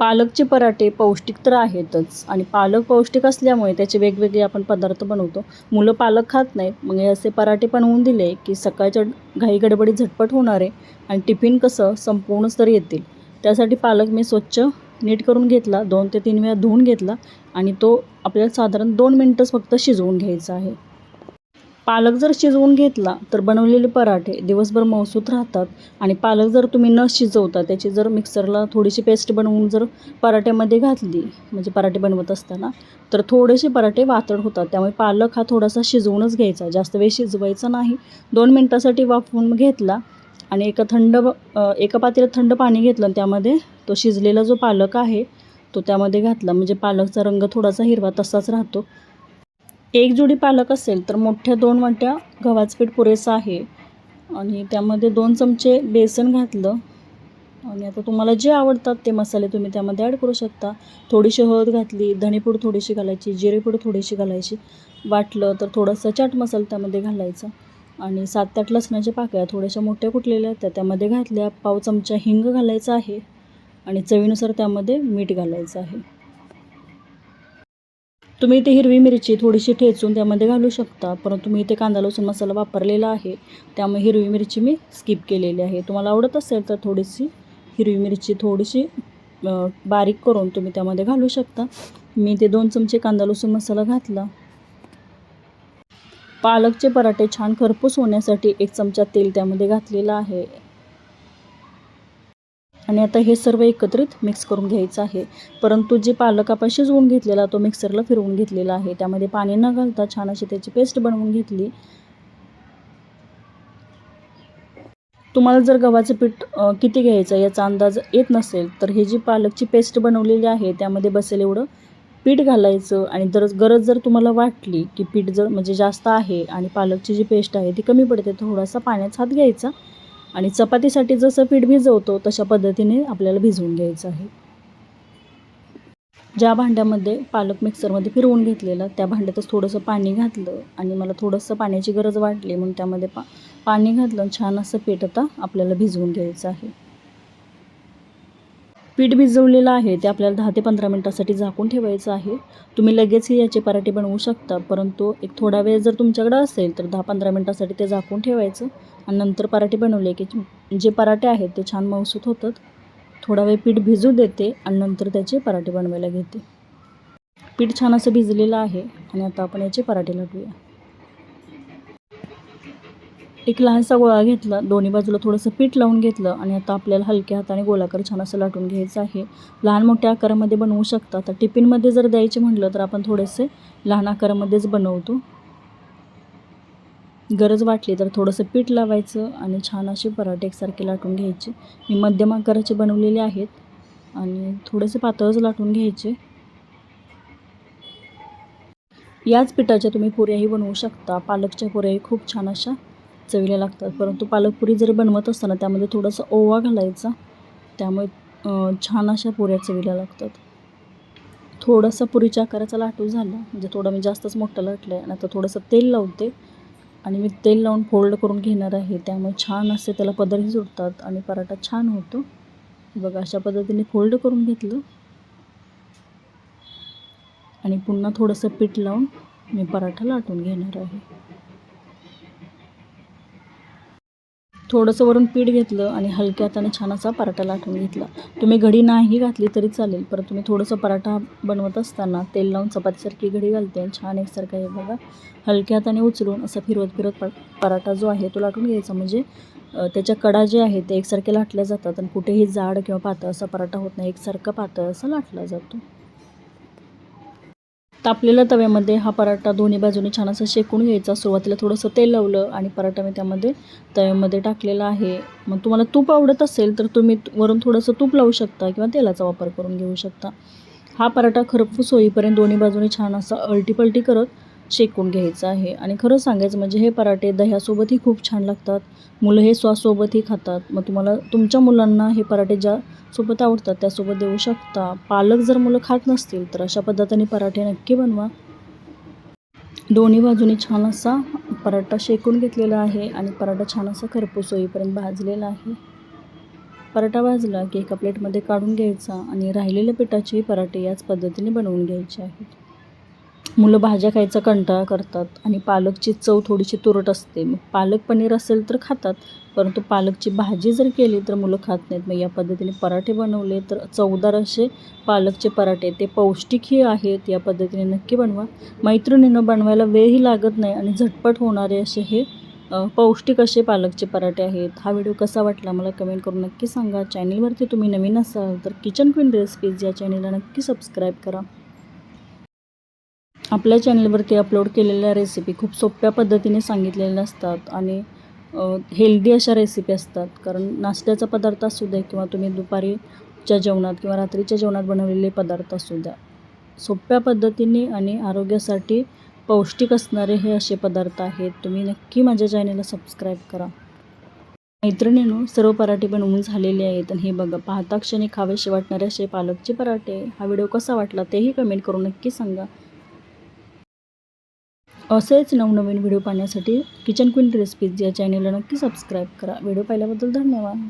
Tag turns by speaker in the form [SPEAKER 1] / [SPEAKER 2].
[SPEAKER 1] पालकचे पराठे पौष्टिक तर आहेतच. आणि पालक पौष्टिक असल्यामुळे त्याचे वेगवेगळे आपण पदार्थ बनवतो. मुलं पालक खात नाहीत. मग हे असे पराठे बनवून दिले की सकाळच्या घाई गडबडीत झटपट होणार आहे आणि टिफिन कसं संपूर्णच तर येतील. त्यासाठी पालक मी स्वच्छ नीट करून घेतला. दोन ते तीन वेळा धुवून घेतला आणि तो आपल्याला साधारण दोन मिनटंच फक्त शिजवून घ्यायचा आहे. पालक जर शिजवून घेतला तर बनवलेले पराठे दिवसभर मौसूत राहतात आणि पालक जर तुम्ही न शिजवता त्याची जर मिक्सरला थोडीशी पेस्ट बनवून जर पराठ्यामध्ये घातली म्हणजे पराठे बनवत असताना तर थोडेसे पराठे वातड होतात. त्यामुळे पालक हा थोडासा शिजवूनच घ्यायचा. जास्त वेळ शिजवायचा नाही. दोन मिनटासाठी वाफवून घेतला आणि एका थंड एका पातेल्यात थंड पाणी घेतलं आणि त्यामध्ये तो शिजलेला जो पालक आहे तो त्यामध्ये घातला. म्हणजे पालकचा रंग थोडासा हिरवा तसाच राहतो. एक जोडी पालक असेल तर मोठ्या दोन वाट्या गव्हाचं पीठ पुरेसं आहे. आणि त्यामध्ये दोन चमचे बेसन घातलं. आणि आता तुम्हाला जे आवडतात ते मसाले तुम्ही त्यामध्ये ॲड करू शकता. थोडीशी हळद घातली धणेपूड थोडीशी घालायची जिरेपूड थोडीशी घालायची. वाटलं तर थोडासा चाट मसाला त्यामध्ये घालायचा. आणि सात आठ लसणाच्या पाकळ्या थोड्याशा मोठ्या कुटलेल्या त्या त्यामध्ये घातल्या. पाव चमचा हिंग घालायचा आहे. आणि चवीनुसार त्यामध्ये मीठ घालायचं आहे. तुम्ही इथे हिरवी मिरची थोडीशी ठेचून त्यामध्ये घालू शकता परंतु मी इथे कांदा लसूण मसाला वापरलेला आहे. त्यामुळे हिरवी मिरची मी स्किप केलेली आहे. तुम्हाला आवडत असेल तर थोडीशी हिरवी मिरची थोडीशी बारीक करून तुम्ही त्यामध्ये घालू शकता. मी ते दोन चमचे कांदा लसूण मसाला घातला. पालकचे पराठे छान खरपूस होण्यासाठी एक चमचा तेल त्यामध्ये घातलेला आहे. आणि आता हे सर्व एकत्रित मिक्स करून घ्यायचं आहे. परंतु जे पालक आपण शिजवून घेतलेला तो मिक्सरला फिरवून घेतलेला आहे. त्यामध्ये पाणी न घालता छान अशी त्याची पेस्ट बनवून घेतली. तुम्हाला जर गव्हाचं पीठ किती घ्यायचं याचा अंदाज येत नसेल तर हे जी पालकची पेस्ट बनवलेली आहे त्यामध्ये बसेल एवढं पीठ घालायचं आणि जर गरज जर तुम्हाला वाटली की पीठ जर म्हणजे जास्त आहे आणि पालकची जी पेस्ट आहे ती कमी पडते थोडासा पाण्याचा हात घ्यायचा. आणि चपातीसाठी जसं पीठ भिजवतो तशा पद्धतीने आपल्याला भिजवून घ्यायचं आहे. ज्या भांड्यामध्ये पालक मिक्सरमध्ये फिरवून घेतलेलं त्या भांड्यातच थोडंसं पाणी घातलं आणि मला थोडंसं पाण्याची गरज वाटली म्हणून त्यामध्ये पा पाणी घातलं छान असं पीठ आता आपल्याला भिजवून घ्यायचं आहे. पीठ भिजवलेलं आहे ते आपल्याला दहा ते पंधरा मिनटासाठी झाकून ठेवायचं आहे. तुम्ही लगेचही याचे पराठे बनवू शकता परंतु एक थोडा वेळ जर तुमच्याकडं असेल तर दहा पंधरा मिनटासाठी ते झाकून ठेवायचं आणि नंतर पराठे बनवले की जे पराठे आहेत ते छान मौसूत होतात. थोडा वेळ पीठ भिजू देते आणि नंतर त्याचे पराठे बनवायला घेते. पीठ छान असं भिजलेलं आहे आणि आता आपण याचे पराठे लाटूया. एक लहानसा गोळा घेतला. दोन्ही बाजूला थोडंसं पीठ लावून घेतलं आणि आता आपल्याला हलक्या हाताने गोलाकार छान असं लाटून घ्यायचं आहे. लहान मोठ्या आकारामध्ये बनवू शकता. तर टिफिनमध्ये जर द्यायचे म्हटलं तर आपण थोडेसे लहान आकारामध्येच बनवतो. गरज वाटली तर थोडंसं पीठ लावायचं आणि छान असे पराठे एकसारखे लाटून घ्यायचे. मी मध्यम आकाराचे बनवलेले आहेत आणि थोडेसे पातळच लाटून घ्यायचे. याच पिठाच्या तुम्ही पुऱ्याही बनवू शकता. पालकच्या पुऱ्याही खूप छान अशा चवीला लागतात. परंतु पालकपुरी जर बनवत असताना त्यामध्ये थोडासा ओवा घालायचा. त्यामुळे छान अशा पुऱ्या चवीला लागतात. थोडासा पुरीच्या आकाराचा लाटू झाला म्हणजे थोडा मी जास्तच मोठा लाटला आहे आणि आता थोडंसं तेल लावते. आणि मी तेल लावून फोल्ड करून घेणार आहे. त्यामुळे छान असे त्याला पदरही सुटतात आणि पराठा छान होतो. बघा अशा पद्धतीने फोल्ड करून घेतलं. आणि पुन्हा थोडंसं पीठ लावून मी पराठा लाटून घेणार आहे. थोडंसं वरून पीठ घेतलं आणि हलक्या हाताने छान असा पराठा लाटून घेतला. तुम्ही घडी नाही घातली तरी चालेल परत तुम्ही थोडंसं पराठा बनवत असताना तेल लावून चपातीसारखी घडी घालते आणि छान एकसारखा हे बघा हलक्या हाताने उचलून असा फिरवत फिरवत प पराठा जो आहे तो लाटून घ्यायचा. म्हणजे त्याच्या कडा जे आहेत ते एकसारखे लाटल्या जातात आणि कुठेही जाड किंवा पातळ असा पराठा होत नाही एकसारखा पातळ असा लाटला जातो. तापलेल्या तव्यामध्ये हा पराठा दोन्ही बाजूने छान असं शेकून घ्यायचा. सुरुवातीला थोडंसं तेल लावलं आणि पराठा मी त्यामध्ये तव्यामध्ये टाकलेला आहे. मग तुम्हाला तूप आवडत असेल तर तुम्ही वरून थोडंसं तूप लावू शकता किंवा तेलाचा वापर करून घेऊ शकता. हा पराठा खरपूस होईपर्यंत दोन्ही बाजूने छान असा अलटीपलटी करत शेकून घ्यायचं आहे. आणि खरं सांगायचं म्हणजे हे पराठे दह्यासोबतही खूप छान लागतात. मुलं हे सॉससोबतही खातात. मग तुम्हाला तुमच्या मुलांना हे पराठे ज्या सोबत आवडतात त्यासोबत देऊ शकता. पालक जर मुलं खात नसतील तर अशा पद्धतीने पराठे नक्की बनवा. दोन्ही बाजूनी छान असा पराठा शेकून घेतलेला आहे आणि पराठा छान असा खरपूस होईपर्यंत भाजलेला आहे. पराठा भाजला की एका प्लेटमध्ये काढून घ्यायचा आणि राहिलेल्या पिठाचे पराठे याच पद्धतीने बनवून घ्यायचे आहेत. मुलं भाज्या खायचा कंटाळा करतात आणि पालकची चव थोडीशी तुरट असते. मग पालक पनीर असेल तर खातात परंतु पालकची भाजी जर केली तर मुलं खात नाहीत. मग या पद्धतीने पराठे बनवले तर चवदार असे पालकचे पराठे ते पौष्टिकही आहेत या पद्धतीने नक्की बनवा. मैत्रिणीनं बनवायला वेळही लागत नाही आणि झटपट होणारे असे हे पौष्टिक असे पालकचे पराठे आहेत. हा व्हिडिओ कसा वाटला मला कमेंट करून नक्की सांगा. चॅनलवरती तुम्ही नवीन असाल तर किचन क्वीन रेसिपीज या चॅनलला नक्की सबस्क्राईब करा. आपल्या चॅनलवरती अपलोड केलेल्या रेसिपी खूप सोप्या पद्धतीने सांगितलेल्या असतात आणि हेल्दी अशा रेसिपी असतात. कारण नाश्त्याचा पदार्थ असू द्या किंवा तुम्ही दुपारीच्या जेवणात किंवा रात्रीच्या जेवणात बनवलेले पदार्थ असू द्या. सोप्या पद्धतीने आणि आरोग्यासाठी पौष्टिक असणारे हे असे पदार्थ आहेत. तुम्ही नक्की माझ्या चॅनलला सबस्क्राईब करा. मैत्रिणीनो सर्व पराठे बनवून झालेले आहेत आणि हे बघा पाहता क्षणी खावेसे वाटणारे असे पालकचे पराठे. हा व्हिडिओ कसा वाटला तेही कमेंट करून नक्की सांगा. असेच नवनवीन व्हिडिओ पाहण्यासाठी किचन क्वीन रेसिपीज या चॅनलला नक्की सबस्क्राईब करा. व्हिडिओ पाहिल्याबद्दल धन्यवाद.